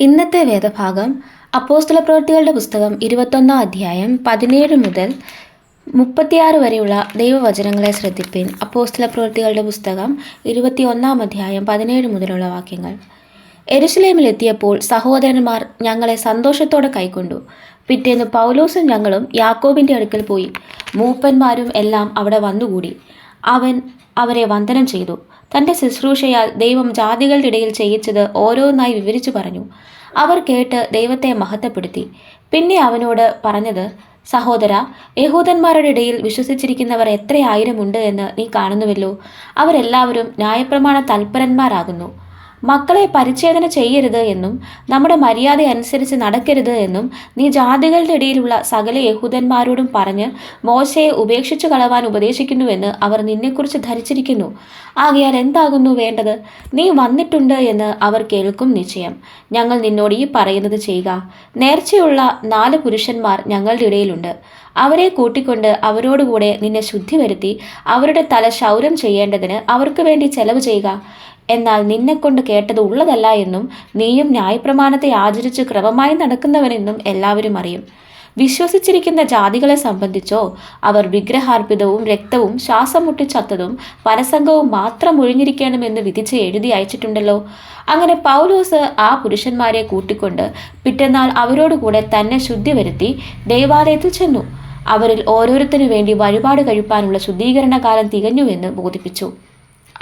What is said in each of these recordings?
ഇന്നത്തെ വേദഭാഗം അപ്പോസ്തല പ്രവൃത്തികളുടെ പുസ്തകം ഇരുപത്തൊന്നാം അധ്യായം പതിനേഴ് മുതൽ മുപ്പത്തിയാറ് വരെയുള്ള ദൈവവചനങ്ങളെ ശ്രദ്ധിപ്പിൻ. അപ്പോസ്തല പ്രവൃത്തികളുടെ പുസ്തകം ഇരുപത്തിയൊന്നാം അധ്യായം പതിനേഴ് മുതലുള്ള വാക്യങ്ങൾ. എരുസലേമിലെത്തിയപ്പോൾ സഹോദരന്മാർ ഞങ്ങളെ സന്തോഷത്തോടെ കൈക്കൊണ്ടു. പിറ്റേന്ന് പൗലോസും ഞങ്ങളും യാക്കോബിന്റെ അടുക്കൽ പോയി. മൂപ്പന്മാരും എല്ലാം അവിടെ വന്നുകൂടി. അവൻ അവരെ വന്ദനം ചെയ്തു. തന്റെ ശുശ്രൂഷയാൽ ദൈവം ജാതികളുടെ ഇടയിൽ ചെയ്യിച്ചത് ഓരോന്നായി വിവരിച്ചു പറഞ്ഞു. അവർ കേട്ട് ദൈവത്തെ മഹത്വപ്പെടുത്തി. പിന്നെ അവനോട് പറഞ്ഞത് സഹോദര യഹൂദന്മാരുടെ ഇടയിൽ വിശ്വസിച്ചിരിക്കുന്നവർ എത്രയായിരമുണ്ട് എന്ന് നീ കാണുന്നുവല്ലോ. അവരെല്ലാവരും ന്യായപ്രമാണ തൽപരന്മാരാകുന്നു. മക്കളെ പരിച്ഛേദന ചെയ്യരുത് എന്നും നമ്മുടെ മര്യാദ അനുസരിച്ച് നടക്കരുത് എന്നും നീ ജാതികളുടെ ഇടയിലുള്ള സകല യഹൂദന്മാരോടും പറഞ്ഞ് മോശയെ ഉപേക്ഷിച്ചു കളവാൻ ഉപദേശിക്കുന്നുവെന്ന് അവർ നിന്നെക്കുറിച്ച് ധരിച്ചിരിക്കുന്നു. ആകയാൽ എന്താകുന്നു വേണ്ടത്? നീ വന്നിട്ടുണ്ട് എന്ന് അവർ കേൾക്കും നിശ്ചയം. ഞങ്ങൾ നിന്നോട് ഈ പറയുന്നത് ചെയ്യുക. നേർച്ചയുള്ള നാല് പുരുഷന്മാർ ഞങ്ങളുടെ ഇടയിലുണ്ട്. അവരെ കൂട്ടിക്കൊണ്ട് അവരോടുകൂടെ നിന്നെ ശുദ്ധി വരുത്തി അവരുടെ തല ശൗരം ചെയ്യേണ്ടതിന് അവർക്ക് വേണ്ടി ചെലവ് ചെയ്യുക. എന്നാൽ നിന്നെക്കൊണ്ട് കേട്ടത് ഉള്ളതല്ല എന്നും നീയും ന്യായപ്രമാണത്തെ ആചരിച്ച് ക്രമമായി നടക്കുന്നവനെന്നും എല്ലാവരും അറിയും. വിശ്വസിച്ചിരിക്കുന്ന ജാതികളെ സംബന്ധിച്ചോ അവർ വിഗ്രഹാർപ്പിതവും രക്തവും ശ്വാസം മുട്ടിച്ചത്തതും പരസംഗവും മാത്രം ഒഴിഞ്ഞിരിക്കണമെന്ന് വിധിച്ച് എഴുതി അയച്ചിട്ടുണ്ടല്ലോ. അങ്ങനെ പൗലോസ് ആ പുരുഷന്മാരെ കൂട്ടിക്കൊണ്ട് പിറ്റന്നാൾ അവരോടുകൂടെ തന്നെ ശുദ്ധി വരുത്തി ദൈവാലയത്തിൽ ചെന്നു. അവരിൽ ഓരോരുത്തരു വേണ്ടി വഴിപാട് കഴിപ്പാനുള്ള ശുദ്ധീകരണ കാലം തികഞ്ഞുവെന്ന് ബോധിപ്പിച്ചു.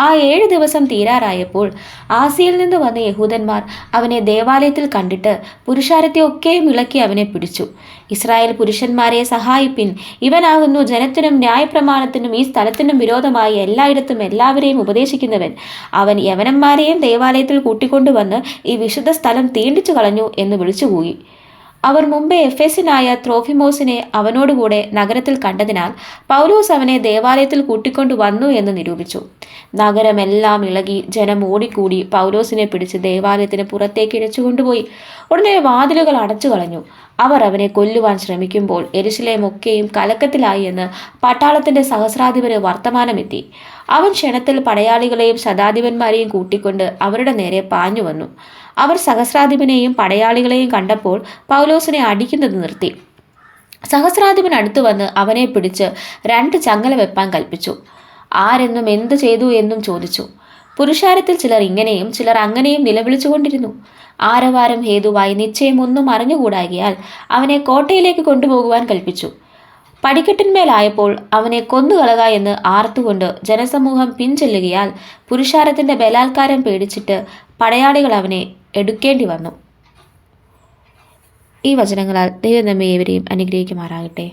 ആ ഏഴ് ദിവസം തീരാറായപ്പോൾ ആസിയിൽ നിന്ന് വന്ന യഹൂദന്മാർ അവനെ ദേവാലയത്തിൽ കണ്ടിട്ട് പുരുഷാരത്തെ ഒക്കെയും ഇളക്കി അവനെ പിടിച്ചു. ഇസ്രായേൽ പുരുഷന്മാരെ സഹായിപ്പിൻ. ഇവനാകുന്നു ജനത്തിനും ന്യായപ്രമാണത്തിനും ഈ സ്ഥലത്തിനും വിരോധമായി എല്ലായിടത്തും എല്ലാവരെയും ഉപദേശിക്കുന്നവൻ. അവൻ യവനന്മാരെയും ദേവാലയത്തിൽ കൂട്ടിക്കൊണ്ടുവന്ന് ഈ വിശുദ്ധ സ്ഥലം തീണ്ടിച്ചു കളഞ്ഞു എന്ന് വിളിച്ചുകൂയി. അവർ മുമ്പേ എഫേസിനായ ത്രോഫിമോസിനെ അവനോടുകൂടെ നഗരത്തിൽ കണ്ടതിനാൽ പൗലോസ് അവനെ ദേവാലയത്തിൽ കൂട്ടിക്കൊണ്ടു വന്നു എന്ന് നിരൂപിച്ചു. നഗരമെല്ലാം ഇളകി ജനം ഓടിക്കൂടി പൗലോസിനെ പിടിച്ച് ദേവാലയത്തിന് പുറത്തേക്ക് ഇഴച്ചുകൊണ്ടുപോയി ഉടനെ വാതിലുകൾ അടച്ചു കളഞ്ഞു അവർ അവനെ കൊല്ലുവാൻ ശ്രമിക്കുമ്പോൾ എരിശിലേമൊക്കെയും കലക്കത്തിലായി എന്ന് പട്ടാളത്തിന്റെ സഹസ്രാധിപന് വർത്തമാനമെത്തി. അവൻ ക്ഷണത്തിൽ പടയാളികളെയും ശതാധിപന്മാരെയും കൂട്ടിക്കൊണ്ട് അവരുടെ നേരെ പാഞ്ഞു വന്നു. അവർ സഹസ്രാധിപനെയും പടയാളികളെയും കണ്ടപ്പോൾ പൗലോസിനെ അടിക്കുന്നത് നിർത്തി. സഹസ്രാധിപൻ അടുത്തു വന്ന് അവനെ പിടിച്ച് രണ്ട് ചങ്ങല വെപ്പാൻ കൽപ്പിച്ചു. ആരെന്നും എന്തു ചെയ്തു എന്നും ചോദിച്ചു. പുരുഷാരത്തിൽ ചിലർ ഇങ്ങനെയും ചിലർ അങ്ങനെയും നിലവിളിച്ചുകൊണ്ടിരുന്നു. ആരവാരം ഹേതുവായി നിശ്ചയം ഒന്നും അറിഞ്ഞുകൂടാകിയാൽ അവനെ കോട്ടയിലേക്ക് കൊണ്ടുപോകുവാൻ കൽപ്പിച്ചു. പടിക്കെട്ടിന്മേലായപ്പോൾ അവനെ കൊന്നുകളക എന്ന് ആർത്തുകൊണ്ട് ജനസമൂഹം പിൻചെല്ലുകയാൽ പുരുഷാരത്തിന്റെ ബലാത്കാരം പേടിച്ചിട്ട് പടയാളികൾ അവനെ എടുക്കേണ്ടി വന്നു. ഈ വചനങ്ങളാൽ ദൈവം നമ്മെ ഏവരെയും അനുഗ്രഹിക്കുമാറാകട്ടെ.